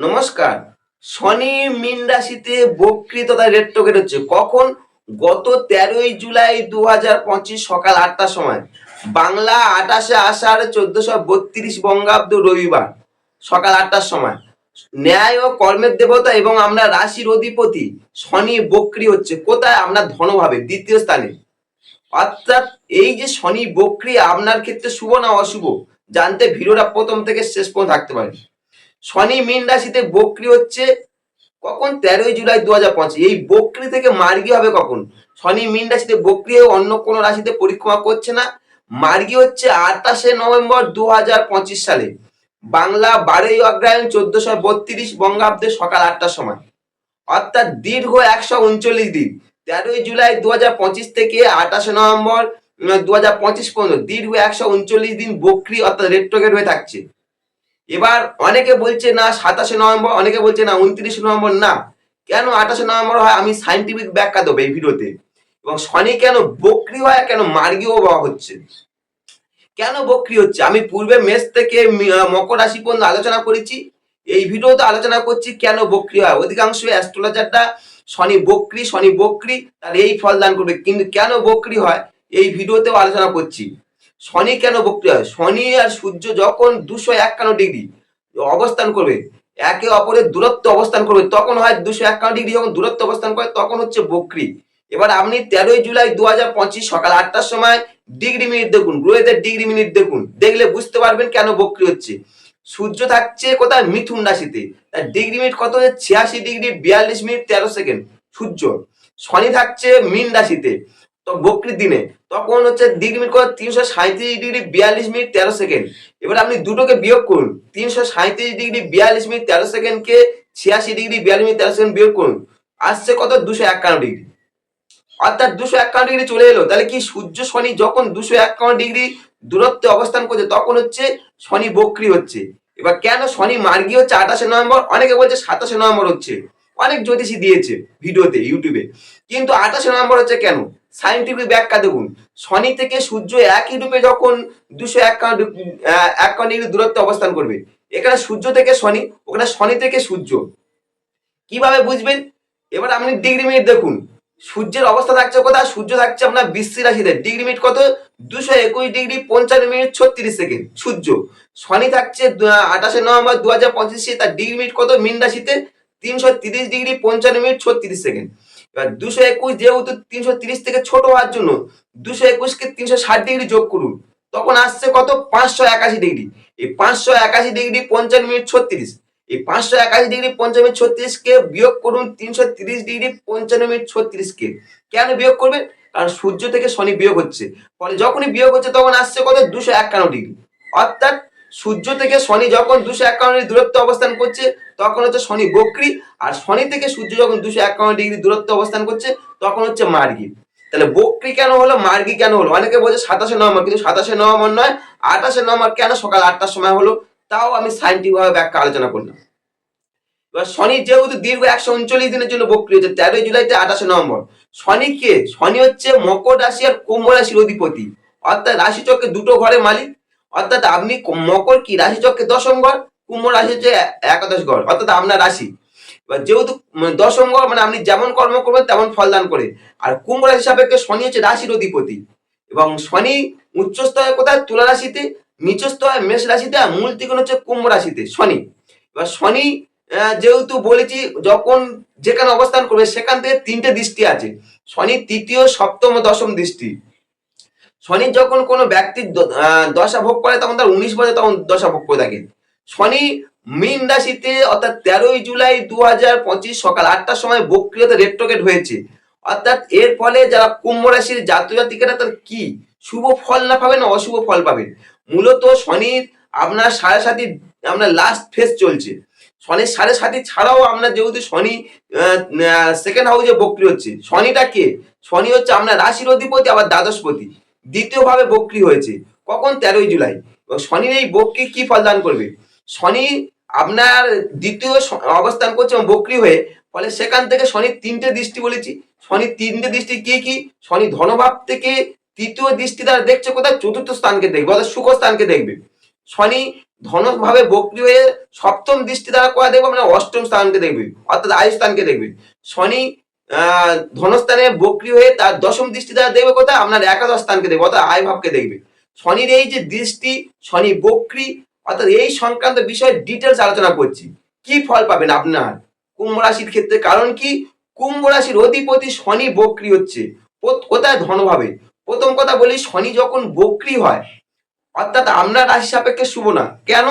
নমস্কার। শনি, মীন রাশিতে বক্রি তথা রেড টোকেট হচ্ছে। কখন? গত তেরোই জুলাই দু হাজার পঁচিশ সকাল আটটার সময়। বাংলা আঠাশে আষাঢ় চোদ্দশো বত্রিশ বঙ্গাব্দ রবিবার সকাল আটটার সময়। ন্যায় ও কর্মের দেবতা এবং আমরা রাশির অধিপতি শনি বক্রি হচ্ছে। কোথায়? আমরা ধনভাবে, দ্বিতীয় স্থানে। অর্থাৎ এই যে শনি বক্রি, আপনার ক্ষেত্রে শুভ না অশুভ? জানতে ভিডিওটা প্রথম থেকে শেষ পর্যন্ত থাকতে পারে শনি মীন রাশিতে বক্রি হচ্ছে কখন? তেরোই জুলাই দু হাজার পঁচিশ। এই বক্রি থেকে মার্গী হবে কখন? শনি মীন রাশিতে বক্রি হয়ে অন্য কোনো রাশিতে পরিক্রমা করছে না। মার্গী হচ্ছে আটাশে নভেম্বর দু হাজার পঁচিশ সালে। বাংলা বারোই অগ্রায়ণ চোদ্দশো বত্রিশ, বঙ্গাব্দে সকাল আটটার সময়। অর্থাৎ দীর্ঘ একশো উনচল্লিশ দিন। তেরোই জুলাই দু হাজার পঁচিশ থেকে আঠাশে নভেম্বর দু হাজার পঁচিশ পর্যন্ত দীর্ঘ একশো উনচল্লিশ দিন বক্রি অর্থাৎ রেট্রোগেট হয়ে থাকছে। এবার অনেকে বলছে না সাতাশে নভেম্বর, অনেকে বলছে না উনত্রিশে নভেম্বর, না। কেন আঠাশে নভেম্বর হয়? আমি সাইন্টিফিক ব্যাখ্যা দেবো এই ভিডিওতে। এবং শনি কেন বক্রি হয়, কেন মার্গীয় হওয়া হচ্ছে? কেন বক্রি হচ্ছে? আমি পূর্বে মেষ থেকে মকর রাশি পর্যন্ত আলোচনা করেছি। এই ভিডিওতে আলোচনা করছি কেন বক্রি হয়? অধিকাংশ অ্যাস্ট্রোলজারটা শনি বক্রি শনি বক্রি, তার এই ফল দান করবে। কিন্তু কেন বক্রি হয়? এই ভিডিওতেও আলোচনা করছি। শনি কেন বক্রি হয়? শনি আর সূর্য যখন দুশো একান্ন ডিগ্রি অবস্থান করবে, একে অপরের দূরত্ব অবস্থান করবে, তখন হয় দুশো একান্ন ডিগ্রি, যখন দূরত্ব অবস্থান করে, তখন হচ্ছে বক্রি। এবার আপনি তেরোই জুলাই দু হাজার পঁচিশ সকাল আটটার সময় ডিগ্রি মিনিট দেখুন, গ্রহেদের ডিগ্রি মিনিট দেখুন। দেখলে বুঝতে পারবেন কেন বক্রি হচ্ছে। সূর্য থাকছে কোথায়? মিথুন রাশিতে। তার ডিগ্রি মিনিট কত হচ্ছে? ছিয়াশি ডিগ্রি, বিয়াল্লিশ মিনিট, তেরো সেকেন্ড। সূর্য। শনি থাকছে মীন রাশিতে। তো বক্রির দিনে, তখন হচ্ছে ডিগ্রি মিনিট কত তিনশো সাঁত্রিশ ডিগ্রি বিয়াল্লিশ মিনিট তেরো সেকেন্ড। এবার আপনি দুটোকে বিয়োগ করুন, তিনশো সাঁত্রিশ ডিগ্রি বিয়াল্লিশ মিনিট তেরো সেকেন্ডকে ছিয়াশি ডিগ্রি বিয়াল্লিশ মিনিট তেরো সেকেন্ড বিয়োগ করুন, আসছে কত? দুশো একান্ন ডিগ্রি। অর্থাৎ দুশো একান্ন ডিগ্রি চলে এলো, তাহলে কি সূর্য শনি যখন দুশো একান্ন ডিগ্রি দূরত্বে অবস্থান করছে, তখন হচ্ছে শনি বক্রি হচ্ছে। এবার কেন শনি মার্গি হচ্ছে? আঠাশে নভেম্বর, অনেকে বলছে সাতাশে নভেম্বর হচ্ছে। অনেক জ্যোতিষী দিয়েছে ভিডিওতে, ইউটিউবে। কিন্তু আঠাশে নভেম্বর হচ্ছে কেন? সাইন্টিফিক ব্যাখ্যা দেখুন। শনি থেকে সূর্য একই রূপে যখন দুশো একান্ন ডিগ্রি- দূরত্বে অবস্থান করবে। এখানে সূর্য থেকে শনি, ওখানে শনি থেকে সূর্য। কীভাবে বুঝবেন? এবার আপনি ডিগ্রি মিনিট দেখুন। সূর্যের অবস্থা থাকছে কোথায়? সূর্য থাকছে আপনার বৃশ্চিক রাশিতে। ডিগ্রি মিনিট কত? দুশো একুশ ডিগ্রি পঞ্চান্ন মিনিট ছত্রিশ সেকেন্ড। সূর্য। শনি থাকছে আঠাশে নভেম্বর দু হাজার পঁচিশে। তার ডিগ্রি মিনিট কত? মিন রাশিতে। তিনশো তিরিশ ডিগ্রি পঞ্চান্ন মিনিট ছত্রিশ সেকেন্ড। এবার দুশো একুশ যেহেতু তিনশো তিরিশ থেকে ছোট হওয়ার জন্য দুশো একুশকে তিনশো ষাট ডিগ্রি যোগ করুন। তখন আসছে কত? পাঁচশো একাশি ডিগ্রি এই পাঁচশো একাশি ডিগ্রি পঞ্চান্ন মিনিট ছত্রিশ। এই পাঁচশো একাশি ডিগ্রি পঞ্চান্ন মিনিট ছত্রিশকে বিয়োগ করুন তিনশো তিরিশ ডিগ্রি পঞ্চান্ন মিনিট ছত্রিশকে কেন বিয়োগ করবেন? কারণ সূর্য থেকে শনি বিয়োগ হচ্ছে। ফলে যখনই বিয়োগ হচ্ছে তখন আসছে কত? দুশো একান্ন ডিগ্রি অর্থাৎ সূর্য থেকে শনি যখন দুশো একান্ন ডিগ্রি দূরত্ব অবস্থান করছে, তখন হচ্ছে শনি বক্রি। আর শনি থেকে সূর্য যখন দুশো একান্ন ডিগ্রি দূরত্ব অবস্থান করছে, তখন হচ্ছে মার্গী। তাহলে বক্রি কেন হলো, মার্গী কেন হলো? অনেকে বলছে সাতাশে নভেম্বর, কিন্তু সাতাশে নভেম্বর নয়, আঠাশে নভেম্বর কেন সকাল আটটার সময় হলো? তাও আমি সাইন্টিফিক ভাবে ব্যাখ্যা আলোচনা করলাম। এবার শনি যেহেতু দীর্ঘ একশো উনচল্লিশ দিনের জন্য বক্রি হচ্ছে, তেরোই জুলাইতে আঠাশে নভেম্বর। শনি কে? শনি হচ্ছে মকর রাশি আর কুম্ভ রাশির অধিপতি। অর্থাৎ রাশি চক্রে দুটো ঘরে মালিক। অর্থাৎ আপনি মকর কি? রাশি চক্রে দশম ঘর, কুম্ভ রাশি হচ্ছে একাদশ ঘর, অর্থাৎ আপনার রাশি। এবার যেহেতু দশম ঘর মানে আপনি যেমন কর্ম করবেন, তেমন ফলদান করে। আর কুম্ভ রাশি সাপেক্ষে শনি হচ্ছে রাশির অধিপতি। এবং শনি উচ্চস্থ হয় কোথায়? তুলা রাশিতে, নিচস্থ হয় মেষ রাশিতে, আর মূল ত্রিকোণ হচ্ছে কুম্ভ রাশিতে, শনি। এবার শনি যেহেতু বলেছি, যখন যেখানে অবস্থান করবে, সেখান থেকে তিনটে দৃষ্টি আছে। শনি তৃতীয়, সপ্তম, দশম দৃষ্টি। শনি যখন কোনো ব্যক্তির দশা ভোগ করে, তখন তার উনিশ বছর তখন দশা ভোগ করে থাকে। শনি মীন রাশিতে, অর্থাৎ তেরোই জুলাই দু হাজার পঁচিশ সকাল আটটার সময় বক্রিয়তে রেট্রোগেট হয়েছে। অর্থাৎ এর ফলে যারা কুম্ভ রাশির জাতীয় তার কি? শুভ ফল না পাবেন, অশুভ ফল পাবেন। মূলত শনির আপনার সাড়ে সাথী আপনার লাস্ট ফেজ চলছে। শনির সাড়ে সাথী ছাড়াও আপনার যেহেতু শনি সেকেন্ড হাউসে বক্রি হচ্ছে। শনিটা কে? শনি হচ্ছে আপনার রাশির অধিপতি, আবার দ্বাদশপতি দ্বিতীয়ভাবে বক্রি হয়েছে। কখন? তেরোই জুলাই। এবং শনির এই বক্রি কি ফল দান করবে? শনি আপনার দ্বিতীয় অবস্থান করছে এবং বক্রি হয়ে, ফলে সেখান থেকে শনির তিনটে দৃষ্টি বলেছি। শনির তিনটে দৃষ্টি কি কি? শনি ধনভাব থেকে তৃতীয় দৃষ্টি দ্বারা দেখছে কোথায়? চতুর্থ স্থানকে দেখবে, অর্থাৎ সুখ স্থানকে দেখবে। শনি ধনক ভাবে বক্রি হয়ে সপ্তম দৃষ্টি দ্বারা কোয়া দেখবে? মানে অষ্টম স্থানকে দেখবে, অর্থাৎ আয়ু স্থানকে দেখবে। শনি ধনস্থানে বক্রি হয়ে তার দশম দৃষ্টি দ্বারা দেখবে কোথায়? আপনার একাদশ স্থানকে দেখবে, অর্থাৎ আয় ভাবকে দেখবে। শনির এই যে দৃষ্টি, শনি বক্রি, অর্থাৎ এই সংক্রান্ত বিষয়ে ডিটেলস আলোচনা করছি। কি ফল পাবেন আপনার? কুম্ভ রাশির ক্ষেত্রে কারণ কি? কুম্ভ রাশির অধিপতি শনি বক্রি হচ্ছে। কোথায় ধনভাবে প্রথম কথা বলি, শনি যখন বক্রি হয়, অর্থাৎ আপনার রাশি সাপেক্ষে শুভ না। কেন?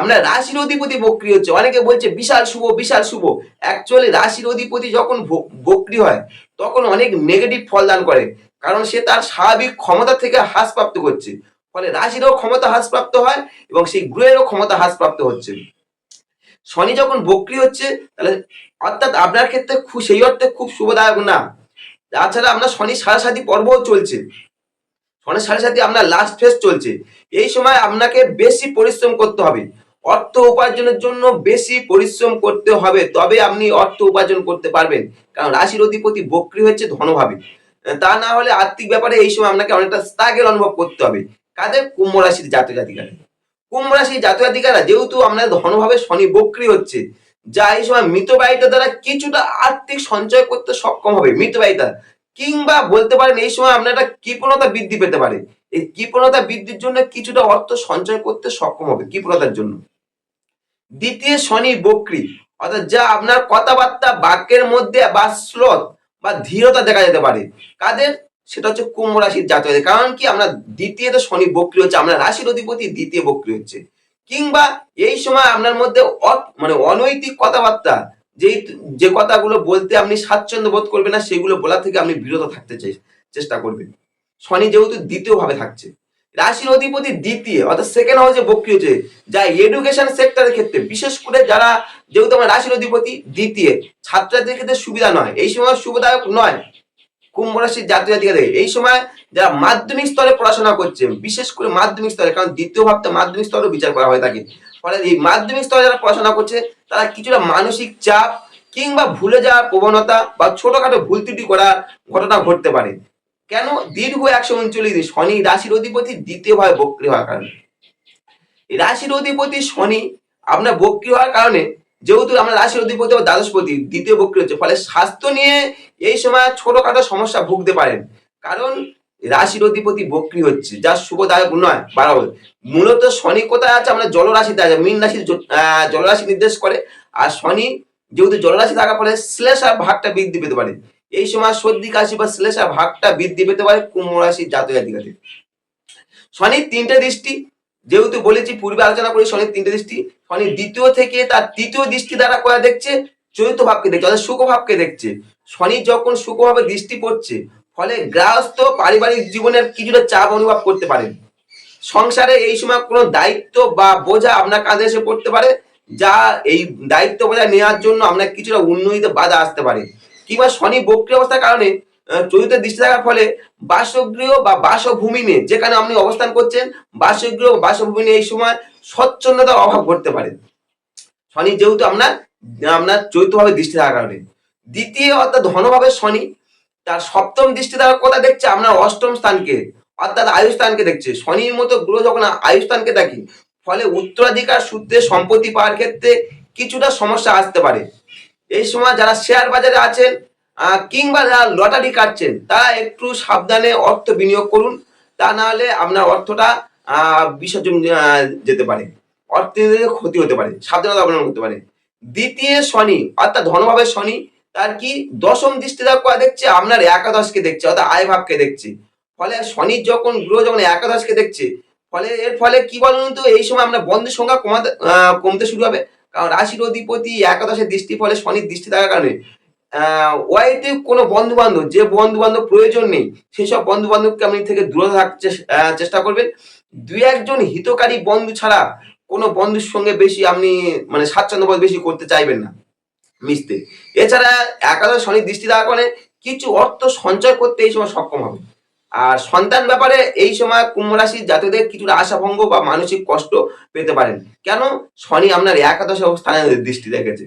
আমরা রাশির অধিপতি বক্রি হচ্ছে। অনেকে বলছে, বিশাল শুভ বিশাল শুভ। অ্যাকচুয়ালি রাশির অধিপতি যখন বক্রি হয়, তখন অনেক নেগেটিভ ফল দান করে। কারণ সে তার স্বাভাবিক ক্ষমতা থেকে হ্রাসপ্রাপ্ত করছে। ফলে রাশিরও ক্ষমতা হ্রাসপ্রাপ্ত হয় এবং সেই গ্রহেরও ক্ষমতা হ্রাসপ্রাপ্ত হচ্ছে। শনি যখন বক্রি হচ্ছে, তাহলে অর্থাৎ আপনার ক্ষেত্রে সেই অর্থে খুব শুভদায়ক না। তাছাড়া আপনার শনি সাড়ে সারাসাতি পর্বও চলছে। শনি সারাসাতি আপনার লাস্ট ফেস চলছে। এই সময় আপনাকে বেশি পরিশ্রম করতে হবে। অর্থ উপার্জনের জন্য বেশি পরিশ্রম করতে হবে, তবে আপনি অর্থ উপার্জন করতে পারবেন। কারণ রাশির অধিপতি বক্রি হচ্ছে ধনভাবে। তা না হলে আর্থিক ব্যাপারে এই সময় আপনাকে অনেকটা স্ট্রাগল অনুভব করতে হবে। কাদের কুম্ভ রাশির জাতক জাতিকারা? কুম্ভ রাশির জাতক জাতিকারা যেহেতু আপনার ধনভাবে শনি বক্রি হচ্ছে, যা এই সময় মৃতবাহিতা দ্বারা কিছুটা আর্থিক সঞ্চয় করতে সক্ষম হবে মৃতবাহিতা কিংবা বলতে পারেন এই সময় আপনার একটা কৃপণতা বৃদ্ধি পেতে পারে। এই কৃপণতা বৃদ্ধির জন্য কিছুটা অর্থ সঞ্চয় করতে সক্ষম হবে, কৃপণতার জন্য। দ্বিতীয় শনি বক্রি। অর্থাৎ যা আপনার কথাবার্তা, বাক্যের মধ্যে বা শ্লথ বা ধীরতা দেখা যেতে পারে। কাদের সেটা হচ্ছে কুম্ভ রাশির জাতকদের কারণ কি? আমরা দ্বিতীয় তো শনি বক্রি হচ্ছে, আমরা রাশির অধিপতি দ্বিতীয় বক্রি হচ্ছে। কিংবা এই সময় আপনার মধ্যে মানে অনৈতিক কথাবার্তা, যেই যে কথাগুলো বলতে আপনি স্বাচ্ছন্দ্য বোধ করবেন না, সেগুলো বলা থেকে আপনি বিরত থাকতে চেষ্টা করবেন। শনি যেহেতু দ্বিতীয় ভাবে থাকছে। রাশির অধিপতি দ্বিতীয়, অর্থাৎ সেকেন্ড হাউসে বক্রি হচ্ছে। যা এডুকেশন সেক্টরের ক্ষেত্রে, বিশেষ করে যারা যেহেতু আমার রাশির অধিপতি দ্বিতীয়, ছাত্রছাত্রীদের ক্ষেত্রে সুবিধা নয়। এই সময় সুবিধায়ক নয়। কুম্ভ রাশির জাতীয় জাতিকাদের এই সময় যারা মাধ্যমিক স্তরে পড়াশোনা করছে, বিশেষ করে মাধ্যমিক স্তরে, কারণ দ্বিতীয় ভাবতে মাধ্যমিক স্তরেও বিচার করা হয়ে থাকে। ফলে এই মাধ্যমিক স্তরে যারা পড়াশোনা করছে, তারা কিছুটা মানসিক চাপ কিংবা ভুলে যাওয়ার প্রবণতা বা ছোটখাটো ভুল ত্রুটি করার ঘটনা ঘটতে পারে। কেন দীর্ঘ একশো উনচল্লিশ দিন? শনি রাশির অধিপতি দ্বিতীয় ভাবে বক্রি হওয়ার কারণে। রাশির অধিপতি শনি আপনার বক্রি হওয়ার কারণে যেহেতু আমরা রাশির অধিপতি বা দ্বাদশপতি, দ্বিতীয় বক্রি হচ্ছে। ফলে স্বাস্থ্য নিয়ে এই সময় ছোটখাটো সমস্যা ভুগতে পারেন। কারণ রাশির অধিপতি বক্রি হচ্ছে, যা শুভদায়ক নয়, বারবার। মূলত শনি কোথায় আছে? আমরা জলরাশিতে আছে, মীন রাশি জলরাশি নির্দেশ করে। আর শনি যেহেতু জলরাশি থাকার ফলে শ্লেষার ভাগটা বৃদ্ধি পেতে পারে। এই সময় সর্দি, কাশি বা শ্লেষার ভাগটা বৃদ্ধি পেতে পারে কুম্ভ জাতক জাতিকাদের শনির তিনটে দৃষ্টি, যেহেতু বলেছি পূর্বে আলোচনা করি শনির তিনটে দৃষ্টি, শনি দ্বিতীয় থেকে তার তৃতীয় দৃষ্টি দ্বারা করা দেখছে, চতুর্থ ভাবকে দেখছে, অর্থাৎ সুখ ভাবকে দেখছে। শনি যখন সুখভাবে দৃষ্টি পড়ছে, ফলে গৃহস্থ পারিবারিক জীবনের কিছুটা চাপ অনুভব করতে পারেন সংসারে এই সময় কোনো দায়িত্ব বা বোঝা আপনার কাঁধে এসে পড়তে পারে, যা এই দায়িত্ব বোঝা নেওয়ার জন্য আপনার কিছুটা উন্নতিতে বাধা আসতে পারে। কিংবা শনি বক্রি অবস্থার কারণে চতুর্থ দৃষ্টি থাকার ফলে বাসগৃহ বা বাসভূমি নিয়ে যেখানে আপনি অবস্থান করছেন, বাসগৃহ বাসভূমি নিয়ে এই সময় স্বচ্ছন্দতার অভাব ঘটতে পারে। শনি যেহেতু আপনার আপনার চৈতভাবে দৃষ্টি থাকার কারণে। দ্বিতীয় অর্থাৎ ধনভাবে শনি, তার সপ্তম দৃষ্টি দ্বারা কথা দেখছে আপনার অষ্টম স্থানকে, অর্থাৎ আয়ু স্থানকে দেখছে। শনির মতো গ্রহ যখন আয়ু স্থানকে দেখি, ফলে উত্তরাধিকার সূত্রে সম্পত্তি পাওয়ার ক্ষেত্রে কিছুটা সমস্যা আসতে পারে। এই সময় যারা শেয়ার বাজারে আছেন কিংবা যারা লটারি কাটছেন, তারা একটু সাবধানে অর্থ বিনিয়োগ করুন। তা না হলে আপনার অর্থটা বিসর্জন যেতে পারে। অর্থনীতিতে ক্ষতি হতে পারে, সাবধানতা অবলম্বন করতে পারে। দ্বিতীয় শনি, অর্থাৎ ধনভাবে শনি, তার কি দশম দৃষ্টি কোয়া দেখছে, আপনার একাদশকে দেখছে, অর্থাৎ আয় ভাবকে দেখছে। ফলে শনি যখন, গ্রহ যখন একাদশকে দেখছে, ফলে এর ফলে কি বলুন তো, এই সময় আমরা বন্ধুর সংখ্যা কমাতে কমতে শুরু হবে। কারণ রাশির অধিপতি একাদশের দৃষ্টি ফলে শনির দৃষ্টি থাকার কারণে ওয়াইতে কোনো বন্ধু বান্ধব যে বন্ধু বান্ধব প্রয়োজন নেই সেই সব বন্ধু বান্ধবকে আপনি থেকে দূরে চেস- চেষ্টা করবেন। দুই একজন হিতকারী বন্ধু ছাড়া কোনো বন্ধুর সঙ্গে বেশি আপনি মানে স্বাচ্ছন্দ্য বোধ বেশি করতে চাইবেন না মিশতে। এছাড়া একাদশ শনির দৃষ্টি দেওয়ার কারণে কিছু অর্থ সঞ্চয় করতে এই সময় সক্ষম হবে আর সন্তান ব্যাপারে এই সময় কুম্ভ রাশির জাতকদের কিছুটা আশাভঙ্গ বা মানসিক কষ্ট পেতে পারেন। কেন? শনি আপনার একাদশ অবস্থানে দৃষ্টি রেখেছে।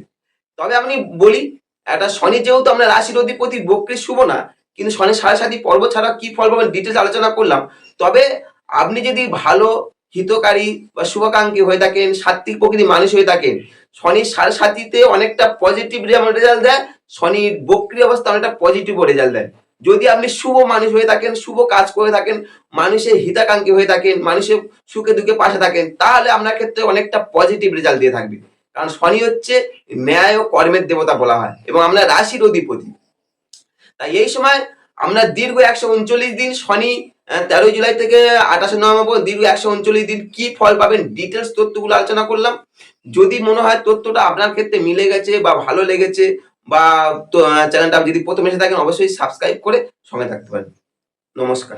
তবে আপনি বলি, একটা শনি যেহেতু আমরা রাশির অধিপতি বক্রি শুভ না, কিন্তু শনি সাড়ে সাতি পর্ব ছাড়া কি ফল পাবেন ডিটেলস আলোচনা করলাম। তবে আপনি যদি ভালো, হিতকারী বা শুভাকাঙ্ক্ষী হয়ে থাকেন সাত্বিক প্রকৃতির মানুষ হয়ে থাকেন, শনির সাড়ে সাতিতে অনেকটা পজিটিভ রেজাল্ট দেয়, শনির বক্রি অবস্থা অনেকটা পজিটিভ রেজাল্ট দেয়। যদি আপনি শুভ মানুষ হয়ে থাকেন, শুভ কাজ করে থাকেন, মানুষের হিতাকাঙ্ক্ষী হয়ে থাকেন, মানুষের সুখে দুঃখে পাশে থাকেন, তাহলে আপনার ক্ষেত্রে অনেকটা পজিটিভ রেজাল্ট দিয়ে থাকবে। কারণ শনি হচ্ছে ন্যায় ও কর্মের দেবতা বলা হয় এবং আমরা রাশির অধিপতি। তাই এই সময় আমরা দীর্ঘ একশো উনচল্লিশ দিন শনি তেরোই জুলাই থেকে আঠাশে নভেম্বর দীর্ঘ একশো উনচল্লিশ দিন কি ফল পাবেন ডিটেলস তথ্যগুলো আলোচনা করলাম। যদি মনে হয় তথ্যটা আপনার ক্ষেত্রে মিলে গেছে বা ভালো লেগেছে বা চ্যানেলটা যদি প্রথমে এসে থাকেন অবশ্যই সাবস্ক্রাইব করে সঙ্গে থাকতে পারেন। নমস্কার।